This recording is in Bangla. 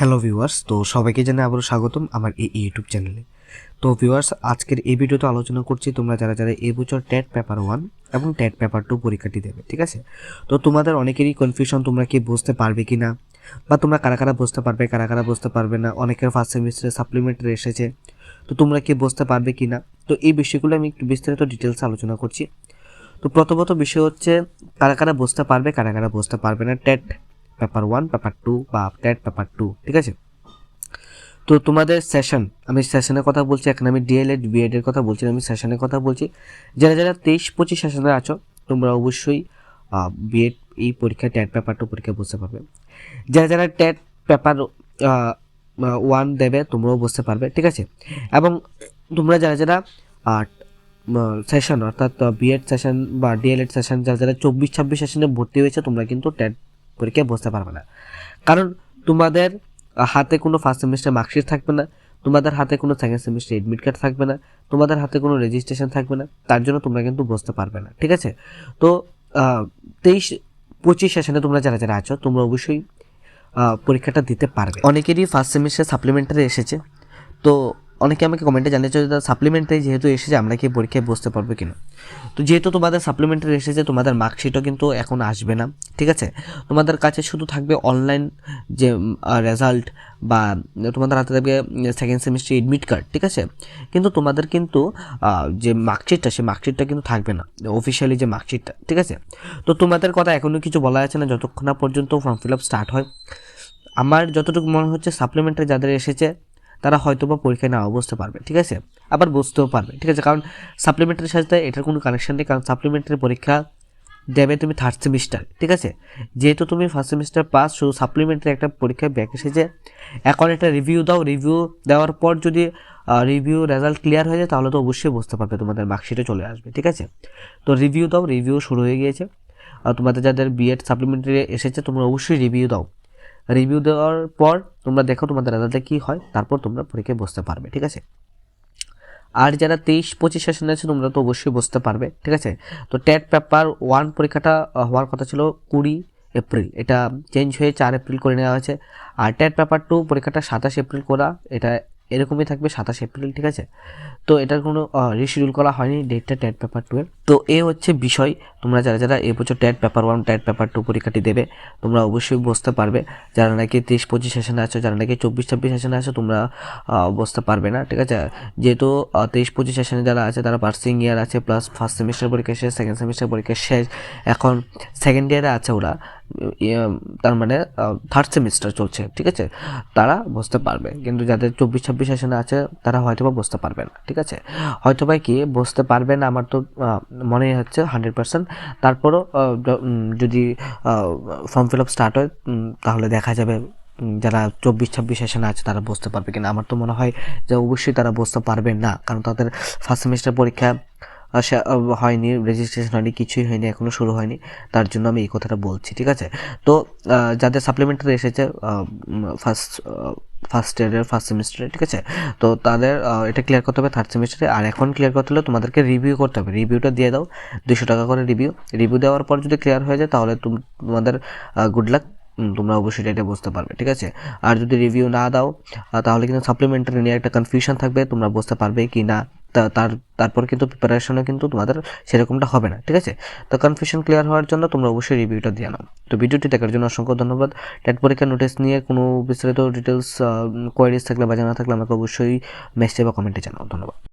হ্যালো ভিউয়ার্স, তো সবাইকে জানাই আবারও স্বাগতম আমার এই ইউটিউব চ্যানেলে। তো ভিউয়ার্স, আজকের এই ভিডিওতে আলোচনা করছি তোমরা যারা যারা এই বছর টেট পেপার ওয়ান এবং টেট পেপার টু পরীক্ষাটি দেবে, ঠিক আছে? তো তোমাদের অনেকেরই কনফিউশন তোমরা কি বুঝতে পারবে কি না বা তোমরা কারা কারা বুঝতে পারবে, কারা কারা বুঝতে পারবে না? অনেকের ফার্স্ট সেমিস্টারে সাপ্লিমেন্টারি এসেছে। তো তোমরা কি বুঝতে পারবে কি না তো এই বিষয়গুলো আমি একটু বিস্তারিত ডিটেলসে আলোচনা করছি। তো প্রথমত বিষয় হচ্ছে, কারা কারা বুঝতে পারবে, কারা কারা বুঝতে পারবে না TET paper one paper two বা টেট পেপার টু ঠিক আছে? তো তোমাদের সেশন আমি সেশনের কথা বলছি, এখন আমি ডিএলএড বিএড এর কথা বলছি, আমি সেশনের কথা বলছি। যারা যারা তেইশ, পঁচিশ সেশনে আছো, তোমরা অবশ্যই বিএড এই পরীক্ষা টেট পেপার টু পরীক্ষা বুঝতে পারবে। যারা যারা টেট পেপার ওয়ান দেবে, তোমরাও বুঝতে পারবে, ঠিক আছে? এবং তোমরা যারা যারা সেশন অর্থাৎ বিএড সেশন বা ডিএলএড সেশন যারা যারা চব্বিশ, ছাব্বিশ সেশনে ভর্তি হয়েছে, তোমরা কিন্তু টেট পরীক্ষায় বসতে পারবে না। কারণ তোমাদের হাতে কোনো ফার্স্ট সেমিস্টার মার্কশিট থাকবে না, তোমাদের হাতে কোনো সেকেন্ড সেমিস্টার এডমিট কার্ড থাকবে না, তোমাদের হাতে কোনো রেজিস্ট্রেশন থাকবে না, তার জন্য তোমরা কিন্তু বসতে পারবে না, ঠিক আছে? তো তেইশ, পঁচিশ সেশনে তোমরা যারা যারা আছো, তোমরা অবশ্যই পরীক্ষাটা দিতে পারবে। অনেকেরই ফার্স্ট সেমিস্টার সাপ্লিমেন্টারি এসেছে। তো অনেকে আমাকে কমেন্টে জানিয়েছে যে সাপ্লিমেন্টারি যেহেতু এসেছে, আমরা কি পরীক্ষায় বসতে পারব কিনা? তো যেহেতু তোমাদের সাপ্লিমেন্টারি এসেছে, তোমাদের মার্কশিটও কিন্তু এখন আসবে না, ঠিক আছে? তোমাদের কাছে শুধু থাকবে অনলাইন যে রেজাল্ট বা তোমাদের হাতে থাকবে সেকেন্ড সেমিস্টার এডমিট কার্ড ঠিক আছে? কিন্তু তোমাদের কিন্তু যে মার্কশিটটা সেই মার্কশিটটা কিন্তু থাকবে না অফিসিয়ালি যে মার্কশিটটা ঠিক আছে? তো তোমাদের কথা এখনও কিছু বলা আছে না, যতক্ষণ না পর্যন্ত ফর্ম ফিল আপ স্টার্ট হয়। আমার যতটুকু মনে হচ্ছে সাপ্লিমেন্টারি যাদের এসেছে তারা হয়তো বা পরীক্ষায় নাও বুঝতে পারবে, ঠিক আছে? আবার বুঝতেও পারবে, ঠিক আছে? কারণ সাপ্লিমেন্টারির সাথে এটার কোনো কানেকশন নেই, কারণ সাপ্লিমেন্টারি পরীক্ষা দেবে তুমি থার্ড সেমিস্টার ঠিক আছে? যেহেতু তুমি ফার্স্ট সেমিস্টার পাস শুধু সাপ্লিমেন্টারি একটা পরীক্ষায় ব্যাক এসেছে, এখন একটা রিভিউ দাও রিভিউ দেওয়ার পর যদি রিভিউ রেজাল্ট ক্লিয়ার হয়ে যায়, তাহলে তো অবশ্যই বুঝতে পারবে তোমাদের মার্কশিটে চলে আসবে, ঠিক আছে? তো রিভিউ দাও রিভিউ শুরু হয়ে গিয়েছে। আর তোমাদের যাদের বিএড সাপ্লিমেন্টারি এসেছে, তোমরা অবশ্যই রিভিউ দাও। রিভিউ দেওয়ার পর তোমরা দেখো তোমাদের রেজাল্টে কী হয়, তারপর তোমরা পরীক্ষায় বসতে পারবে, ঠিক আছে? আর যারা তেইশ পঁচিশ সেশনে আছে, তোমরা তো অবশ্যই বসতে পারবে, ঠিক আছে? তো টেট পেপার ওয়ান পরীক্ষাটা হওয়ার কথা ছিল কুড়ি এপ্রিল, এটা চেঞ্জ হয়ে চার এপ্রিল করে নেওয়া হয়েছে। আর টেট পেপার টু পরীক্ষাটা সাতাশ এপ্রিল করা, এটা এরকমই থাকবে সাতাশ এপ্রিল ঠিক আছে? তো এটার কোনো রিশিডিউল করা হয়নি ডেটটা টেট পেপার টু এর। তো এ হচ্ছে বিষয় তোমরা যারা যারা এবছর TET paper one TET paper two পরীক্ষাটি দেবে তোমরা অবশ্যই বুঝতে পারবে। যারা নাকি তেইশ পঁচিশ সেশনে আছো যারা নাকি চব্বিশ ছাব্বিশ সেশনে আছো তোমরা বুঝতে পারবে না ঠিক আছে? যেহেতু তেইশ পঁচিশ সেশনে যারা আছে তারা পার্সিং ইয়ার আছে প্লাস ফার্স্ট সেমিস্টার পরীক্ষা শেষ সেকেন্ড সেমিস্টার পরীক্ষা শেষ। এখন সেকেন্ড ইয়ারে আছে ওরা ইয়ে, তার মানে থার্ড সেমিস্টার চলছে ঠিক আছে? তারা বুঝতে পারবে। কিন্তু যাদের চব্বিশ ছাব্বিশ সেশনে আছে, তারা হয়তো বা বুঝতে পারবে না, ঠিক আছে? হয়তো বা কি বুঝতে পারবে না আমার তো মনে হচ্ছে হান্ড্রেড পার্সেন্ট। তারপরও যদি ফর্ম ফিল আপ স্টার্ট হয় তাহলে দেখা যাবে যারা চব্বিশ, ছাব্বিশ সেশনে আছে, তারা বুঝতে পারবে কিনা। আমার তো মনে হয় যে অবশ্যই তারা বুঝতে পারবে না, কারণ তাদের ফার্স্ট সেমিস্টার পরীক্ষা হয়নি রেজিস্ট্রেশন হয়নি, কিছুই হয়নি এখনও শুরু হয়নি। তার জন্য আমি এই কথাটা বলছি, ঠিক আছে? তো যাদের সাপ্লিমেন্টারি এসেছে ফার্স্ট ফার্স্ট ইয়ারের ফার্স্ট সেমিস্টারে ঠিক আছে? তো তাদের এটা ক্লিয়ার করতে হবে থার্ড সেমিস্টারে আর এখন ক্লিয়ার করতে হলে তোমাদেরকে রিভিউ করতে হবে। রিভিউটা দিয়ে দাও দুশো টাকা করে রিভিউ রিভিউ দেওয়ার পর যদি ক্লিয়ার হয়ে যায়, তাহলে তুম- তোমাদের গুড লাক তোমরা অবশ্যই এটা বুঝতে পারবে, ঠিক আছে? আর যদি রিভিউ না দাও তাহলে কিন্তু সাপ্লিমেন্টারি নিয়ে একটা কনফিউশন থাকবে। তোমরা বুঝতে পারবে কি না। তার, তারপর কিন্তু প্রিপারেশনে কিন্তু তোমাদের সেরকমটা হবে না, ঠিক আছে? তো কনফিউশন ক্লিয়ার হওয়ার জন্য তোমরা অবশ্যই রিভিউটা দিয়ে নাও। তো ভিডিওটি দেখার জন্য অসংখ্য ধন্যবাদ। টেট পরীক্ষার নোটিস নিয়ে কোনো বিস্তারিত ডিটেলস কোয়ারিজ থাকলে বা জানা থাকলে আমাকে অবশ্যই মেসেজ বা কমেন্টে জানাও। ধন্যবাদ।